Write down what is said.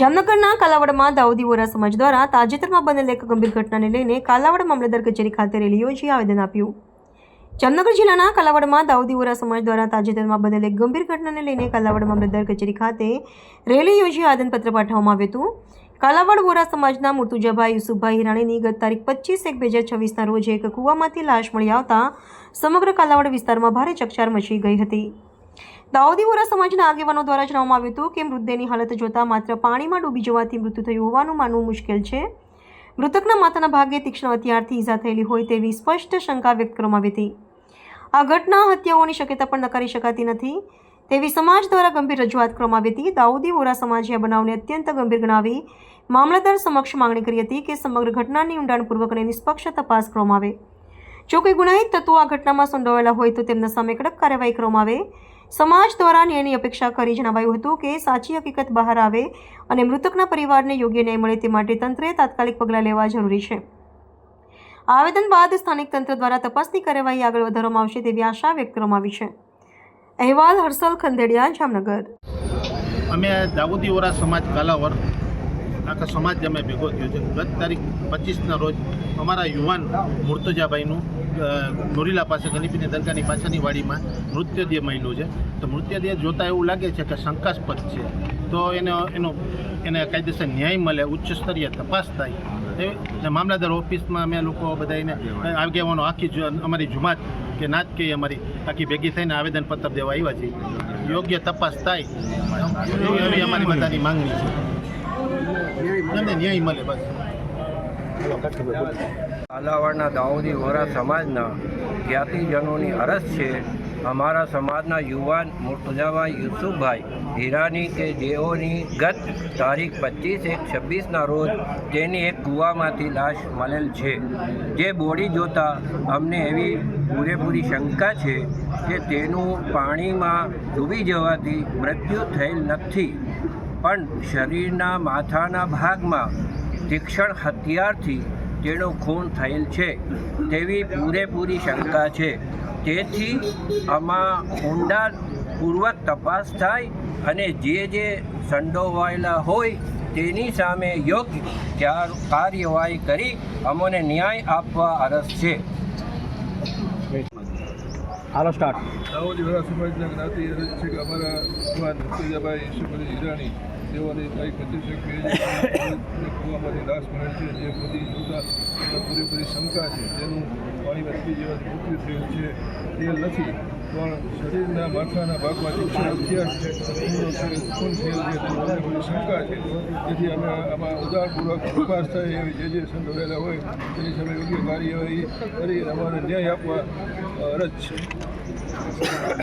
જામનગરના કાલાવડમાં દાઉદી વોરા સમાજ દ્વારા તાજેતરમાં બનેલ એક ગંભીર ઘટનાને લઈને કાલાવડ મામલતદાર કચેરી ખાતે રેલી યોજી આવેદન આપ્યું. જામનગર જિલ્લાના કાલાવડમાં દાઉદી વોરા સમાજ દ્વારા તાજેતરમાં બનેલ એક ગંભીર ઘટનાને લઈને કાલાવડ મામલતદાર કચેરી ખાતે રેલી યોજી આવેદનપત્ર પાઠવવામાં આવ્યું હતું. કાલાવડ વોરા સમાજના મુર્તુજાભાઈ યુસુફભાઈ હિરાણીની ગત તારીખ પચીસ એક બે હજાર છવ્વીસના રોજ એક કૂવામાંથી લાશ મળી આવતા સમગ્ર કાલાવડ વિસ્તારમાં ભારે ચકચાર મચી ગઈ હતી. દાઉદી વોરા સમાજના આગેવાનો દ્વારા જણાવવામાં આવ્યું હતું કે મૃતદેહની હાલત જોતા માત્ર પાણીમાં ડૂબી જવાથી મૃત્યુ થયું હોવાનું માનવું મુશ્કેલ છે. મૃતકના માથાના ભાગે તીક્ષ્ણ હથિયારથી ઈજા થયેલી હોય તેવી સ્પષ્ટ શંકા વ્યક્ત કરવામાં આવી હતી. આ ઘટના હત્યાઓની શક્યતા પણ નકારી શકાતી નથી. તેવી સમાજ દ્વારા ગંભીર રજૂઆત કરવામાં આવી હતી. દાઉદી વોરા સમાજે આ બનાવને અત્યંત ગંભીર ગણાવી મામલતદાર સમક્ષ માંગણી કરી હતી કે સમગ્ર ઘટનાની ઊંડાણપૂર્વક અને નિષ્પક્ષ તપાસ કરવામાં આવે. જો કોઈ ગુનાહિત તત્વો આ ઘટનામાં સંડોવાયેલા હોય તો તેમના સામે કડક કાર્યવાહી કરવામાં આવે. સમાજ દ્વારા ન્યાયની અપેક્ષા કરી જણાવાયું હતું કે સાચી હકીકત બહાર આવે અને મૃતકના પરિવારને યોગ્ય ન્યાય મળે તે માટે તંત્રે તાત્કાલિક પગલાં લેવા જરૂરી છે. આવેદન બાદ સ્થાનિક તંત્ર દ્વારા તપાસની કાર્યવાહી આગળ વધારવામાં આવશે તેવી આશા વ્યક્ત કરવામાં આવી છે. અહેવાલ હર્ષલ ખંદેડિયા, જામનગર. અમે દાઉદી વોરા સમાજ કાલાવર આખા સમાજ અમે ભેગો થયો છે. ગત તારીખ પચીસના રોજ અમારા યુવાન મુર્તજાભાઈનું નોરીલા પાસે ગનીપીની દરગાહની પાછળની વાડીમાં મૃતદેહ મળ્યું છે. તો મૃતદેહ જોતાં એવું લાગે છે કે શંકાસ્પદ છે. તો એને, એનો, એને કાયદેસર ન્યાય મળે, ઉચ્ચ સ્તરીય તપાસ થાય. એ મામલાદાર ઓફિસમાં અમે લોકો બધા એને આગેવાનો આખી અમારી જુમાત કે નાત કે અમારી આખી ભેગી થઈને આવેદનપત્ર દેવા આવ્યા છે યોગ્ય તપાસ થાય. એવી અમારી બધાની માંગણી છે. ન્યાય મળે બસ. કાલાવાડના દાઉદી વોરા સમાજના જ્ઞાતિજનોની અરજ છે. અમારા સમાજના યુવાન મુર્તુજાભાઈ યુસુફભાઈ હીરાની કે જેઓની ગત તારીખ પચીસ એક છવ્વીસના રોજ તેની એક કૂવામાંથી લાશ મળેલ છે. જે બોડી જોતા અમને એવી પૂરેપૂરી શંકા છે કે તેનું પાણીમાં ડૂબી જવાથી મૃત્યુ થયેલ નથી. પણ શરીરના માથાના ભાગમાં તીક્ષ્ણ હથિયારથી તેનું ખૂન થયેલ છે તેવી પૂરેપૂરી શંકા છે. તેથી આમાં ઊંડાણપૂર્વક તપાસ થાય અને જે જે સંડોવાયેલા હોય તેની સામે યોગ્ય ચાર- કાર્યવાહી કરી અમને ન્યાય આપવા અરસ છે. હાલો સ્ટાર્ટ દાહોદી વડા સમાજના જ્ઞાતિ અરજ છે કે અમારા ભગવાન ભત્રીજાભાઈ ઈશ્વરભાઈ હિરાણી તેઓને તારીખ પચીસ એક બે હજાર કૂવામાંથી લાશ છે, જે બધી જોતા પૂરેપૂરી શંકા છે, તેનું પાણીમાં ડૂબી જેવા મૃત્યુ થયું છે, તે નથી. પણ શરીરના માથાના ભાગમાંથી તીક્ષ્ણ છે શંકા છે. તેથી અમે આમાં ઉદારપૂર્વક તપાસ થાય એવી જે જે સંડોવાયેલા હોય, તેની સામે યોગ્ય કાર્યવાહી કરી અમારે ન્યાય આપવા અરજ છે.